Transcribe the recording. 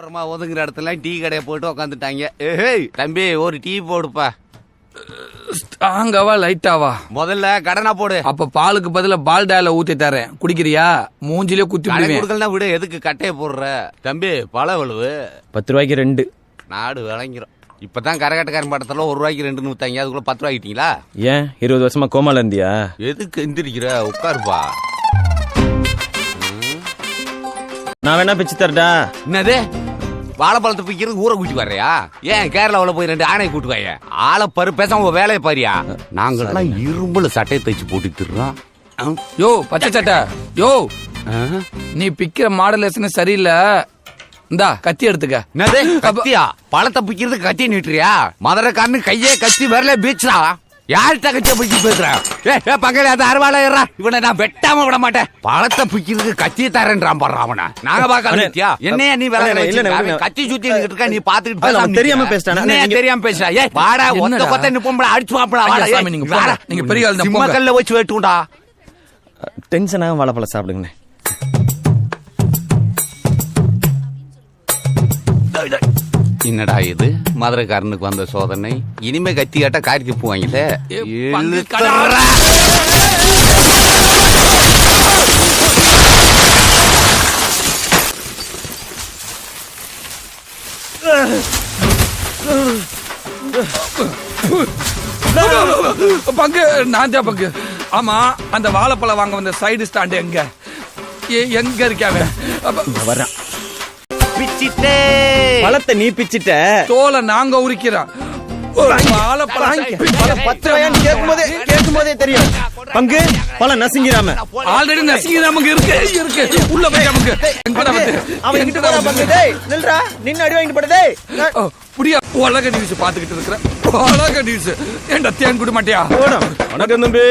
ஓரமா ஒதுங்குற இடத்துல டீ கடையை போட்டு உக்காந்துட்டாங்க. ஏய் தம்பி ஒரு டீ போடுப்பா. ஸ்ட்ராங்காவா லைட்டாவா முதல்ல கடனா போடு. அப்ப பாலுக்கு பதிலா பால்டால ஊத்தி தரேன். குடிக்கிறியா? மூஞ்சிலே குத்தி விடுவேன். கொடுக்கலாம் விடு எதுக்கு கட்டையை போடுற? தம்பி பழ வலுவு பத்து ரூபாய்க்கு ரெண்டு. நாடு விளங்கிரும். இப்பதான் கரகாட்டக்காரன் படத்துல ஒரு ரூபாய்க்கு ரெண்டு நூத்தாங்க அதுக்குள்ள பத்து ரூபாய்க்கிட்டீங்களா ஏன்? இருபது வருஷமா கோமால இருந்தியா? எதுக்கு எந்திரிக்கிற? உட்காருப்பா. நான் வேணா பிச்சு தரட்டா என்னது? வாழைப்பழத்தை பிக்கிறது ஊரை கூட்டி வர்றியா? ஏன் கேரளாவுல போய் ரெண்டு ஆணையை கூட்டு வாங்க ஆளை பரு பேசாம உங்க வேலையை பாரியா? நாங்கெல்லாம் இரும்புல சட்டையை தைச்சு போட்டு திருறோம் யோ பச்சை சட்டை. யோ. நீ பிக்கிற மாடலேஷன் சரியில்லை. இந்தா கத்தி எடுத்துக்க. கத்தியா? பழத்தை பிக்கிறது கத்தி நீட்டுறியா? மதுரைக்காரனு கையே கத்தி வரல பீச்சா யார்கிட்ட கத்திய பிடிச்சி பேசுற? ஏ ஏ பங்காளி அது அறுவாளையறா இவனை நான் வெட்டாம விட மாட்டேன். பழத்தை பிக்கிறதுக்கு கத்தி தரேன்றான் பாடுறான் அவனை நாங்க கத்தியா என்னையா நீ வேலை கத்தி சுத்தி இருக்கா? நீ பாத்துக்கிட்டு பேசாம தெரியாம நீங்க- தெரியாம பேசுறா? ஏய் வாடா ஒத்த? கொத்த நிப்போம்ல அடிச்சு வாப்படா வாடா நீங்க. வாடா. நீங்க பெரிய ஆள் தான். கல்ல வச்சு வெட்டுண்டா டென்ஷனாக வாழைப்பழம் சாப்பிடுங்கண்ணே. என்னடா இது? மதுரைக்காரனுக்கு வந்த சோதனை. இனிமே கத்தி காட்ட காரி துப்புவாங்கல்ல? பங்கு நான் தான் பங்கு. ஆமா அந்த வாழைப்பழம் வாங்க வந்த சைடு ஸ்டாண்ட் எங்க? எங்க இருக்காவ வர்றேன். பிச்சிட்டே. பழத்தை நீ பிச்சிட்ட தோலை நாங்க உரிக்கிறோம். பங்கு பழம் நசுங்கிறாம ஆல்ரெடி நசிங்க நமக்கு இருக்கு. இருக்கு. உள்ள போய் நமக்கு அவன் கிட்ட போறா பங்கு. டேய் நில்றா. நின்னு அடி வாங்கிட்டு போடு டேய் புடியா. உலக நியூஸ் பாத்துக்கிட்டு இருக்கிற உலக நியூஸ் ஏன்டா தேன் குட மாட்டியா வணக்கம் தம்பி.